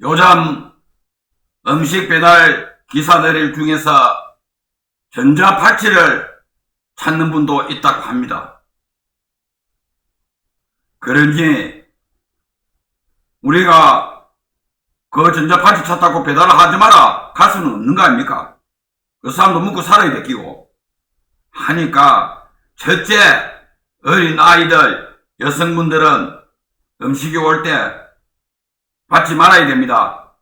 요즘 음식 배달 기사들 중에서 전자파치를 찾는 분도 있다고 합니다. 그런지 우리가 그 전자파치 찾다고 배달을 하지 마라 갈 수는 없는 거 아닙니까? 그 사람도 먹고 살아야 돼 끼고 하니까 첫째 어린 아이들 여성분들은 음식이 올때 받지 말아야 됩니다.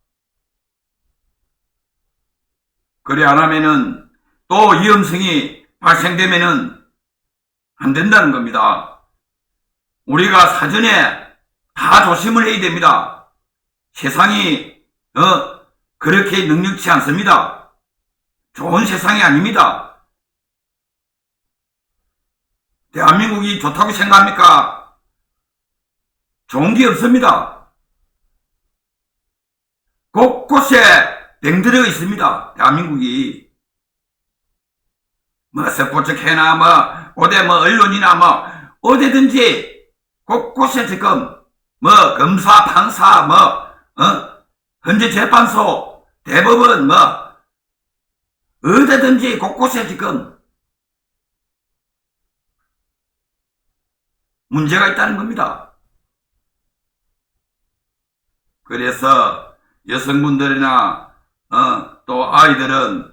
그래 안 하면은 또 위험성이 발생되면은 안 된다는 겁니다. 우리가 사전에 다 조심을 해야 됩니다. 세상이 어 그렇게 능력치 않습니다. 좋은 세상이 아닙니다. 대한민국이 좋다고 생각합니까? 좋은 게 없습니다. 곳곳에 병들어 있습니다. 대한민국이. 뭐 스포츠 캐나 뭐 어디 뭐 언론이나 뭐 어디든지 곳곳에 지금 뭐 검사 판사 뭐 어? 헌재 재판소 대법원 뭐 어디든지 곳곳에 지금 문제가 있다는 겁니다. 그래서 여성분들이나 어, 또 아이들은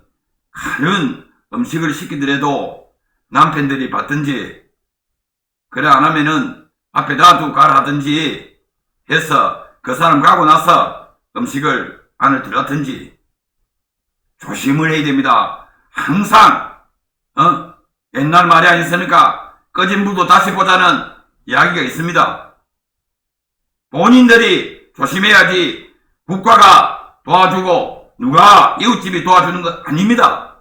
가는 음식을 시키더라도 남편들이 받든지 그래 안 하면은 앞에 놔두고 가라 하든지 해서 그 사람 가고 나서 음식을 안을 들어갔든지 조심을 해야 됩니다. 항상 어? 옛날 말이 아니었습니까? 꺼진 불도 다시 보자는 이야기가 있습니다. 본인들이 조심해야지 국가가 도와주고 누가 이웃집이 도와주는 거 아닙니다.